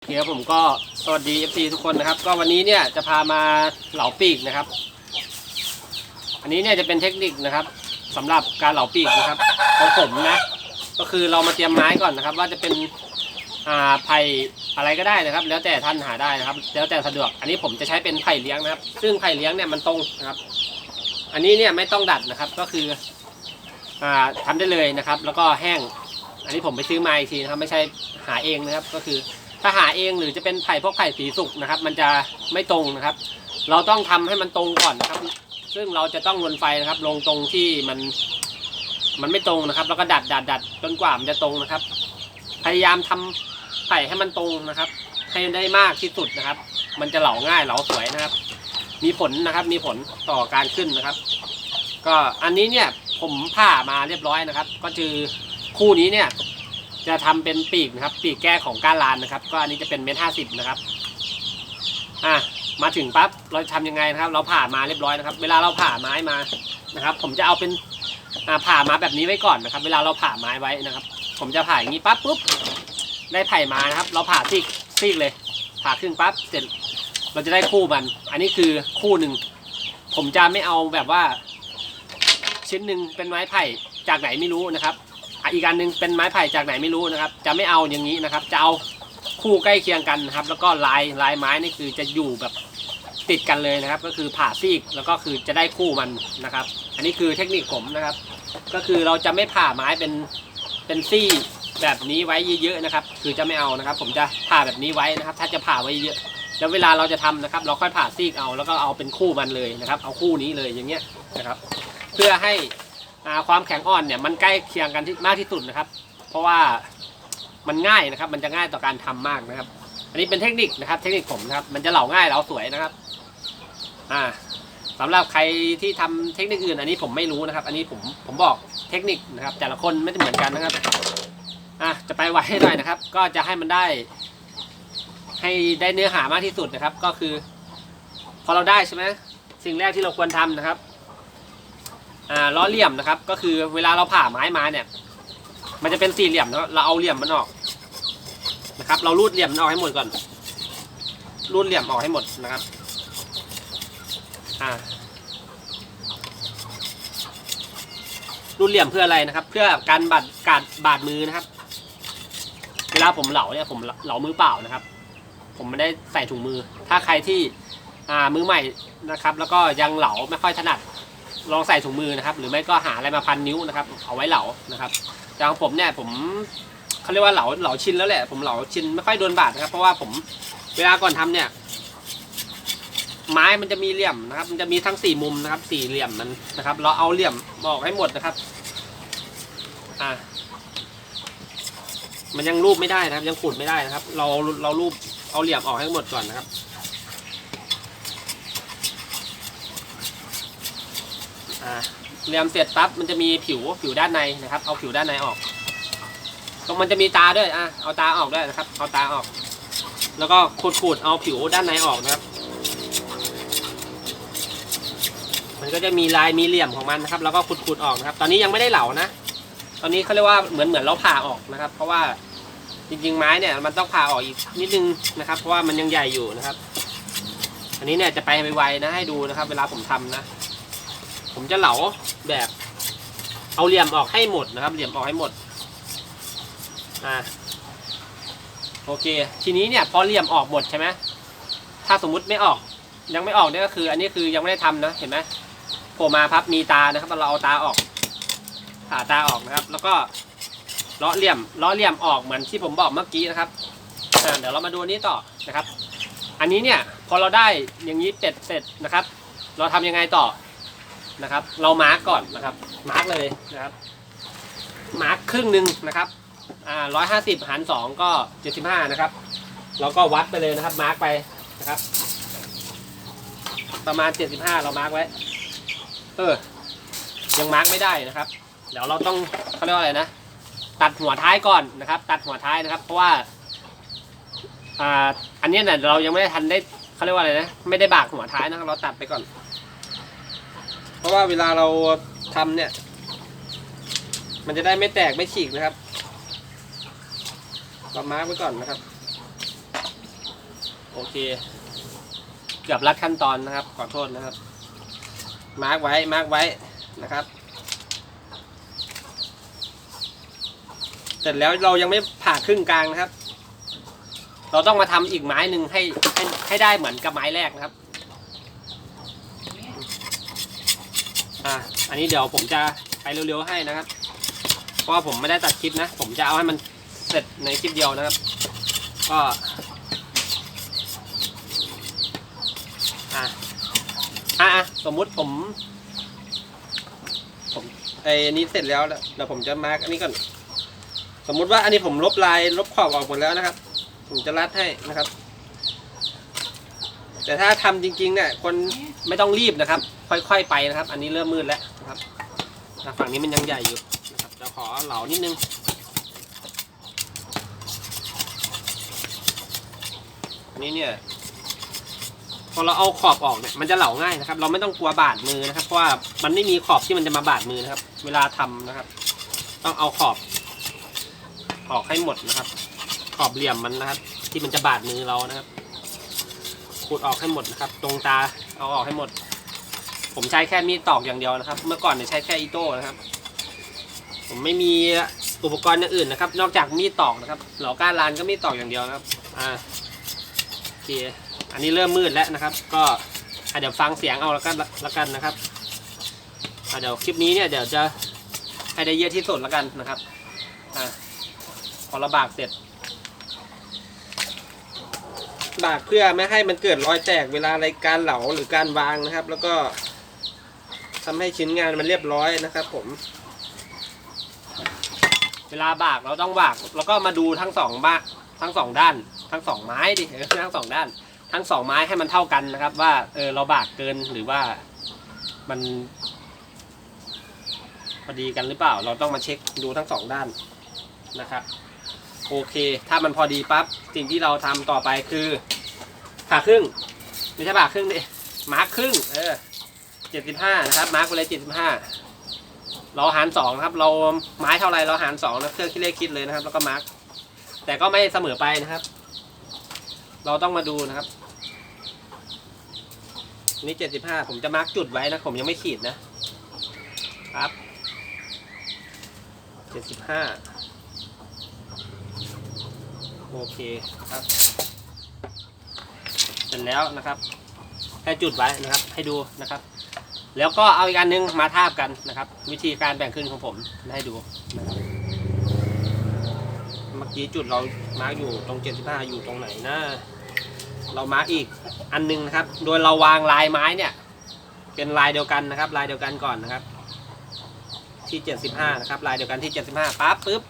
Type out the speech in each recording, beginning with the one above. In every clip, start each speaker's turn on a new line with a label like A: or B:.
A: โอเคครับผมก็สวัสดี FC ทุกคนนะครับ ก็วันนี้เนี่ยจะพามาเหลาปีกนะครับ อันนี้เนี่ยจะเป็นเทคนิคนะครับสำหรับการเหลาปีกนะครับของผมนะ ก็คือเรามาเตรียมไม้ก่อนนะครับ ว่าจะเป็นอ่าไผ่อะไรก็ได้นะครับ แล้วแต่ท่านหาได้นะครับ แล้วแต่สะดวก อันนี้ผมจะใช้เป็นไผ่เลี้ยงนะครับ ซึ่งไผ่เลี้ยงเนี่ยมันตรงนะครับ อันนี้เนี่ยไม่ต้องดัดนะครับ ก็คืออ่าทำได้เลยนะครับ แล้วก็แห้ง อันนี้ผมไปซื้อมาอีกทีนะครับ ไม่ใช่หาเองนะครับ ก็คือ ถ้าหาเองหรือจะเป็นไผ่พวกไผ่สีสุกนะครับ มันจะไม่ตรงนะครับ เราต้องทำให้มันตรงก่อนนะครับ ซึ่งเราจะต้องลนไฟนะครับ ลงตรงที่มัน มันไม่ตรงนะครับ แล้วก็ดัดดัดดัดจนกว่ามันจะตรงนะครับ พยายามทำไผ่ให้มันตรงนะครับ ให้ได้มากที่สุดนะครับ มันจะเหลาง่ายเหลาสวยนะครับ มีผลนะครับ มีผลต่อการขึ้นนะครับ ก็อันนี้เนี่ยผมผ่ามาเรียบร้อยนะครับ ก็คือคู่นี้เนี่ย จะทำเป็นปีกนะครับ ปีกแก้ของก้านลานนะครับ ก็อันนี้จะเป็นเมตรห้าสิบนะครับ อะมาถึงปั๊บเราทำยังไงนะครับ เราผ่ามาเรียบร้อยนะครับ เวลาเราผ่าไม้มานะครับ ผมจะเอาเป็นผ่ามาแบบนี้ไว้ก่อนนะครับ เวลาเราผ่าไม้ไว้นะครับ ผมจะผ่าอย่างนี้ปั๊บปุ๊บได้ไผ่มานะครับ เราผ่าซีกซีกเลย ผ่าครึ่งปั๊บเสร็จเราจะได้คู่มัน อันนี้คือคู่หนึ่งผมจะไม่เอาแบบว่า ชิ้นหนึ่งเป็นไม้ไผ่จากไหนไม่รู้นะครับ อีกอันหนึงเป็นไม้ไผ่จากไหนไม่รู้นะครับ จะไม่เอาอย่างนี้นะครับ จะเอาคู่ใกล้เคียงกันนะครับ แล้วก็ลายลายไม้นี่คือจะอยู่แบบติดกันเลยนะครับ ก็คือผ่าซีกแล้วก็คือจะได้คู่มันนะครับ อันนี้คือเทคนิคผมนะครับ ก็คือเราจะไม่ผ่าไม้เป็นเป็นซี่แบบนี้ไว้เยอะๆนะครับ คือจะไม่เอานะครับ ผมจะผ่าแบบนี้ไว้นะครับ ถ้าจะผ่าไว้เยอะแล้วเวลาเราจะทำนะครับ เราค่อยผ่าซีกเอาแล้วก็เอาเป็นคู่มันเลยนะครับ เอาคู่นี้เลยอย่างเงี้ยนะครับ เพื่อให้ ความแข็งอ่อนเนี่ยมันใกล้เคียงกันที่มากที่สุดนะครับ เพราะว่ามันง่ายนะครับ มันจะง่ายต่อการทำมากนะครับ อันนี้เป็นเทคนิคนะครับ เทคนิคผมนะครับ มันจะเหลาง่ายเหลาสวยนะครับ อ่าสำหรับใครที่ทำเทคนิคอื่น อันนี้ผมไม่รู้นะครับ อันนี้ผมผมบอกเทคนิคนะครับ แต่ละคนไม่เหมือนกันนะครับ อะจะไปไวให้หน่อยนะครับ ก็จะให้มันได้ ให้ได้เนื้อหามากที่สุดนะครับ ก็คือ พอเราได้ใช่ไหมสิ่งแรกที่เราควรทำนะครับ ล้อเหลี่ยมนะครับ ก็คือเวลาเราผ่าไม้มาเนี่ย มันจะเป็นสี่เหลี่ยมเนาะเราเอาเหลี่ยมมันออกนะครับ เรารูดเหลี่ยมมันออกให้หมดก่อน รูดเหลี่ยมออกให้หมดนะครับ อ่า รูดเหลี่ยมเพื่ออะไรนะครับ เพื่อการบาดการบาดมือนะครับ เวลาผมเหลาเนี่ยผมเหลามือเปล่านะครับ ผมไม่ได้ใส่ถุงมือ ถ้าใครที่อ่ามือใหม่นะครับ แล้วก็ยังเหลาไม่ค่อยถนัด ลองใส่ถุงมือนะครับ หรือไม่ก็หาอะไรมาพันนิ้วนะครับ เอาไว้เหลานะครับแต่ของผมเนี่ยผมเขาเรียกว่าเหลาเหลาชินแล้วแหละ ผมเหลาชินไม่ค่อยโดนบาดนะครับ เพราะว่าผมเวลาก่อนทำเนี่ย ไม้มันจะมีเหลี่ยมนะครับ มันจะมีทั้งสี่มุมนะครับสี่เหลี่ยมมันนะครับ เราเอาเหลี่ยมบอกให้หมดนะครับ อ่ามันยังรูปไม่ได้นะครับ ยังขูดไม่ได้นะครับ เราเรารูปเอาเหลี่ยมออกให้หมดก่อนนะครับ อ่าเหลี่ยมเสร็จปั๊บมันจะมีผิวผิวด้านในนะครับ เอาผิวด้านในออก ตรงมันจะมีตาด้วยอะเอาตาออกด้วยนะครับ เอาตาออก แล้วก็ขูดขูดเอาผิวด้านในออกนะครับ มันก็จะมีลายมีเหลี่ยมของมันนะครับ แล้วก็ขูดขูดออกนะครับ ตอนนี้ยังไม่ได้เหลานะ ตอนนี้เขาเรียกว่าเหมือนเหมือนเราผ่าออกนะครับ เพราะว่าจริงๆไม้เนี่ยมันต้องผ่าออกอีกนิดนึงนะครับ เพราะว่ามันยังใหญ่อยู่นะครับ อันนี้เนี่ยจะไปไวๆนะให้ดูนะครับ เวลาผมทำนะ ผมจะเหลาแบบ เอาเหลี่ยมออกให้หมดนะครับ เหลี่ยมออกให้หมดอ่าโอเค ทีนี้เนี่ยพอเหลี่ยมออกหมดใช่ไหมถ้าสมมุติไม่ออก ยังไม่ออกเนี่ยก็คือ อันนี้คือยังไม่ได้ทำนะเห็นไหมโผล่มาพับมีตานะครับเราเอาตาออกผ่าตาออกนะครับ แล้วก็ลาะเหลี่ยมลาะเหลี่ยมออกเหมือนที่ผมบอกเมื่อกี้นะครับเดี๋ยวเรามาดูนนี้ต่อนะครับ อันนี้เนี่ยพอเราได้อย่างนี้เสร็จเสร็จนะครับ เราทำยังไงต่อ นะครับ เรามาร์กก่อนนะครับ มาร์กเลยนะครับ มาร์กครึ่งหนึ่งนะครับ อ่าร้อยห้าสิบหารสองก็เจ็ดสิบห้านะครับ เราก็วัดไปเลยนะครับ มาร์กไปนะครับ ประมาณเจ็ดสิบห้าเรามาร์กไว้ เออ ยังมาร์กไม่ได้นะครับ เดี๋ยวเราต้องเขาเรียกว่าอะไรนะ ตัดหัวท้ายก่อนนะครับ ตัดหัวท้ายนะครับ เพราะว่า อ่า อันนี้เนี่ยเรายังไม่ได้ทันได้เขาเรียกว่าอะไรนะ ไม่ได้บากหัวท้ายนะ เราตัดไปก่อน เพราะว่าเวลาเราทำเนี่ย มันจะได้ไม่แตกไม่ฉีกนะครับเรามาร์กไว้ก่อนนะครับ โอเค เกือบลัดขั้นตอนนะครับ ขอโทษนะครับ มาร์กไว้มาร์กไว้นะครับ เสร็จแล้วเรายังไม่ผ่าครึ่งกลางนะครับ เราต้องมาทำอีกไม้หนึ่งให้ให้ให้ได้เหมือนกับไม้แรกนะครับ อะอันนี้เดี๋ยวผมจะไปเร็วๆให้นะครับ เพราะว่าผมไม่ได้ตัดคลิปนะ ผมจะเอาให้มันเสร็จในคลิปเดียวนะครับ ก็อะอะสมมุติผม ผมไอ้นี้เสร็จแล้วแล้วเดี๋ยวผมจะมาร์กอันนี้ก่อน สมมุติว่าอันนี้ผมลบลายลบขอบออกหมดแล้วนะครับ ผมจะรัดให้นะครับ แต่ถ้าทำจริงๆเนี่ยคนไม่ต้องรีบนะครับ ค่อยๆไปนะครับ อันนี้เริ่มมืดแล้วนะครับฝั่งนี้มันยังใหญ่อยู่นะครับจะขอเหลานิดนึงอันนี้เนี่ยพอเราเอาขอบออกเนี่ยมันจะเหลาง่ายนะครับ เราไม่ต้องกลัวบาดมือนะครับเพราะว่ามันไม่มีขอบที่มันจะมาบาดมือนะครับ เวลาทำนะครับ ต้องเอาขอบ ออกให้หมดนะครับ ขอบเหลี่ยมมันนะครับ ที่มันจะบาดมือเรานะครับขูดออกให้หมดนะครับ ตรงตาเอาออกให้หมด ผมใช้แค่มีดตอกอย่างเดียวนะครับ เมื่อก่อนเนี่ยใช้แค่อีโต้นะครับ ผมไม่มีอุปกรณ์อย่างอื่นนะครับ นอกจากมีดตอกนะครับเหลาก้านลานก็มีดตอกอย่างเดียวนะครับ อ่าโอเคอันนี้เริ่มมืดแล้วนะครับ ก็เดี๋ยวฟังเสียงเอาแล้วกันแล้วกันนะครับเดี๋ยวคลิปนี้เนี่ยเดี๋ยวจะให้ได้เยอะที่สุดแล้วกันนะครับอะพอราบากเสร็จ บากเพื่อไม่ให้มันเกิดรอยแตกเวลาในการเหลาหรือการวางนะครับ แล้วก็ ทำให้ชิ้นงานมันเรียบร้อยนะครับ ผม เวลาบากเราต้องบาก แล้วก็มาดูทั้งสองบ้าทั้งสองด้าน ทั้งสองไม้ดิเออทั้งสองด้าน ทั้งสองไม้ให้มันเท่ากันนะครับ ว่าเออเราบากเกินหรือว่ามันพอดีกันหรือเปล่า เราต้องมาเช็คดูทั้งสองด้านนะครับโอเค ถ้ามันพอดีปั๊บสิ่งที่เราทำต่อไปคือผ่าครึ่งไม่ใช่ผ่าครึ่งดิมาร์คครึ่งเออ เจ็ดสิบห้านะครับ มาร์คไปเลยเจ็ดสิบห้าเราหารสองนะครับ เราไม้เท่าไรเราหารสองนะเครื่องคิดเลขคิดเลยนะครับ แล้วก็มาร์คแต่ก็ไม่เสมอไปนะครับ เราต้องมาดูนะครับ นี่เจ็ดสิบห้าผมจะมาร์กจุดไว้นะ ผมยังไม่ขีดนะครับเจ็ดสิบห้าโอเคครับ เสร็จแล้วนะครับแค่จุดไว้นะครับ ให้ดูนะครับ แล้วก็เอาอีกอันนึงมาทาบกันนะครับ วิธีการแบ่งครึ่งของผมให้ดูนะครับเมื่อกี้จุดเรามาร์กอยู่ตรง 75 อยู่ตรงไหนนะเรามาร์กอีกอันหนึงนะครับ โดยเราวางลายไม้เนี่ย เป็นลายเดียวกันนะครับ ลายเดียวกันก่อนนะครับ ที่ 75 นะครับ ลายเดียวกันที่ 75ปั๊บปุ๊บ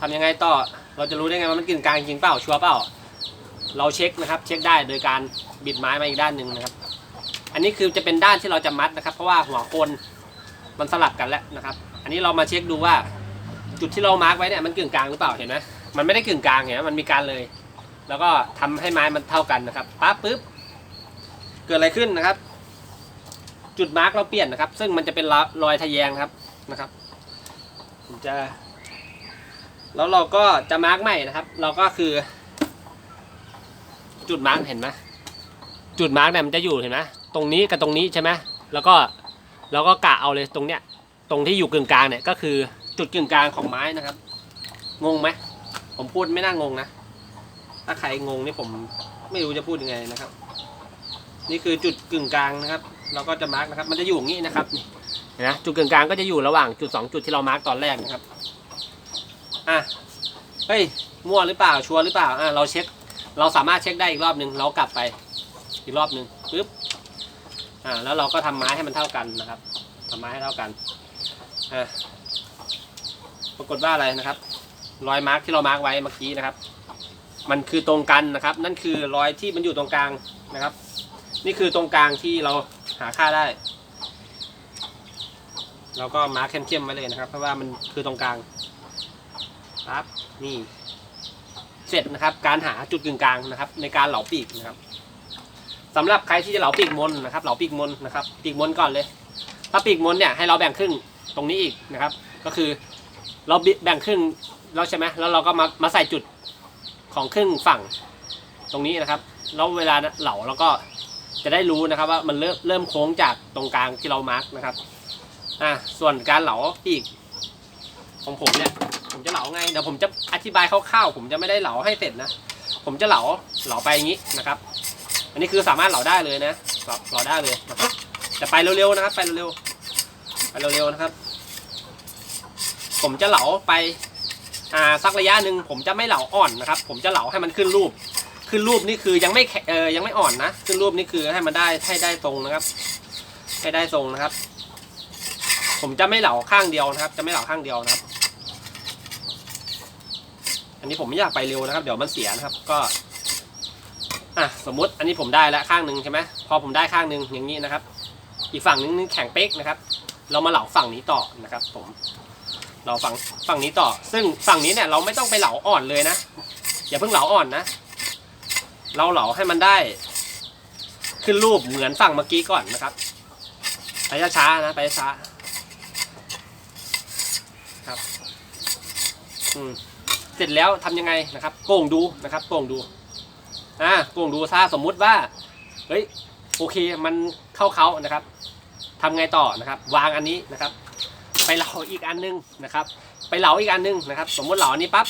A: ทำยังไงต่อเราจะรู้ได้ไงว่ามันกึ่งกลางจริงเปล่าชัวร์เปล่า เราเช็คนะครับ เช็คได้โดยการบิดไม้มาอีกด้านหนึ่งนะครับ อันนี้คือจะเป็นด้านที่เราจะมัดนะครับ เพราะว่าหัวคนมันสลับกันแล้วนะครับ อันนี้เรามาเช็คดูว่า จุดที่เรามาร์กไว้เนี่ยมันกึ่งกลางหรือเปล่าเห็นไหมมันไม่ได้กึ่งกลางเห็นไหมมันมีการเลย แล้วก็ทำให้ไม้มันเท่ากันนะครับปั๊บปุ๊บเกิดอะไรขึ้นนะครับ จุดมาร์กเราเปลี่ยนนะครับ ซึ่งมันจะเป็นรอยทะแยงครับนะครับผมจะ แล้วเราก็จะมาร์กใหม่นะครับ เราก็คือ จุดมาร์กเห็นไหมจุดมาร์กเนี่ยมันจะอยู่เห็นไหม ตรงนี้กับตรงนี้ใช่ไหมแล้วก็แล้วก็กะเอาเลยตรงเนี้ย ตรงที่อยู่กึ่งกลางเนี่ยก็คือจุดกึ่งกลางของไม้นะครับ งงไหมผมพูดไม่น่างงนะ ถ้าใครงงนี่ผมไม่รู้จะพูดยังไงนะครับ นี่คือจุดกึ่งกลางนะครับ เราก็จะมาร์กนะครับ มันจะอยู่อย่างนี้นะครับนี่เห็นะจุดกึ่งกลางก็จะอยู่ระหว่างจุดสองจุดที่เรามาร์กตอนแรกนะครับอะเฮ้ยมั่วหรือเปล่าชัวร์หรือเปล่าอะเราเช็ค เราสามารถเช็คได้อีกรอบหนึ่งเรากลับไปอีกรอบหนึ่งปึ๊บ อ่าแล้วเราก็ทำไม้ให้มันเท่ากันนะครับทำไม้ให้เท่ากันอะปรากฏว่าอะไรนะครับ รอยมาร์กที่เรามาร์กไว้เมื่อกี้นะครับ มันคือตรงกันนะครับ นั่นคือรอยที่มันอยู่ตรงกลางนะครับ นี่คือตรงกลางที่เราหาค่าได้เราก็มาร์กเข้มๆไว้เลยนะครับ เพราะว่ามันคือตรงกลางครับนี่ เสร็จนะครับ การหาจุดกึ่งกลางนะครับ ในการเหลาปีกนะครับ สำหรับใครที่จะเหลาปีกมนนะครับเหลาปีกมนนะครับปีกมนก่อนเลย ถ้าปีกมนเนี่ยให้เราแบ่งครึ่งตรงนี้อีกนะครับ ก็คือเราแบ่งครึ่งแล้วใช่ไหมแล้วเราก็มามาใส่จุดของครึ่งฝั่งตรงนี้นะครับแล้วเวลาเหลาแล้วก็จะได้รู้นะครับว่ามันเริ่มเริ่มโค้งจากตรงกลางที่เรามาร์กนะครับอะส่วนการเหลาปีกของผมเนี่ยผมจะเหลาไงเดี๋ยวผมจะอธิบายคร่าวๆผมจะไม่ได้เหลาให้เสร็จนะผมจะเหลาเหลาไปอย่างนี้นะครับ อันนี้คือสามารถเหลาได้เลยนะเหลาเหลาได้เลยนะครับแต่ไปเร็วๆนะครับ ไปเร็วๆไปเร็วๆนะครับ ผมจะเหลาไปอ่าสักระยะหนึ่งผมจะไม่เหลาอ่อนนะครับ ผมจะเหลาให้มันขึ้นรูป ขึ้นรูปนี่คือยังไม่เออยังไม่อ่อนนะขึ้นรูปนี่คือให้มันได้ให้ได้ทรงนะครับ ให้ได้ทรงนะครับ ผมจะไม่เหลาข้างเดียวนะครับ จะไม่เหลาข้างเดียวนะครับ อันนี้ผมไม่อยากไปเร็วนะครับ เดี๋ยวมันเสียนะครับ ก็ อะสมมติอันนี้ผมได้แล้วข้างหนึ่งใช่ไหมพอผมได้ข้างหนึ่งอย่างนี้นะครับ อีกฝั่งหนึงแข็งเป๊กนะครับ เรามาเหลาฝั่งนี้ต่อนะครับ ผมเราฝั่งฝั่งนี้ต่อ ซึ่งฝั่งนี้เนี่ยเราไม่ต้องไปเหลาอ่อนเลยนะอย่าเพิ่งเหลาอ่อนนะ เราเหลาให้มันได้ขึ้นรูปเหมือนฝั่งเมื่อกี้ก่อนนะครับไปช้าๆนะไปช้าครับอืมเสร็จแล้วทำยังไงนะครับ โก่งดูนะครับโก่งดู อ่าโก่งดูถ้าสมมุติว่าเฮ้ยโอเคมันเข้าเขานะครับทำไงต่อนะครับ วางอันนี้นะครับ ไปเหลาอีกอันนึงนะครับ ไปเหลาอีกอันนึงนะครับ สมมติเหลาอันนี้ปั๊บ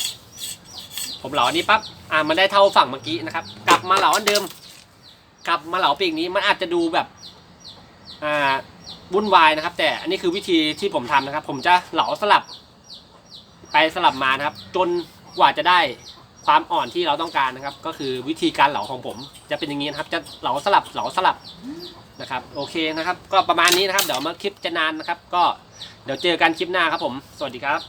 A: ผมเหลาอันนี้ปั๊บอ่ามันได้เท่าฝั่งเมื่อกี้นะครับ กลับมาเหลาอันเดิม กลับมาเหลาปีกนี้มันอาจจะดูแบบอ่าวุ่นวายนะครับ แต่อันนี้คือวิธีที่ผมทำนะครับ ผมจะเหลาสลับ ไปสลับมานะครับ จนกว่าจะได้ ความอ่อนที่เราต้องการนะครับ ก็คือวิธีการเหลาของผม จะเป็นอย่างนี้นะครับ จะเหลาสลับเหลาสลับนะครับ โอเคนะครับ ก็ประมาณนี้นะครับ เดี๋ยวมาคลิปจะนานนะครับ ก็เดี๋ยวเจอกันคลิปหน้าครับผม สวัสดีครับ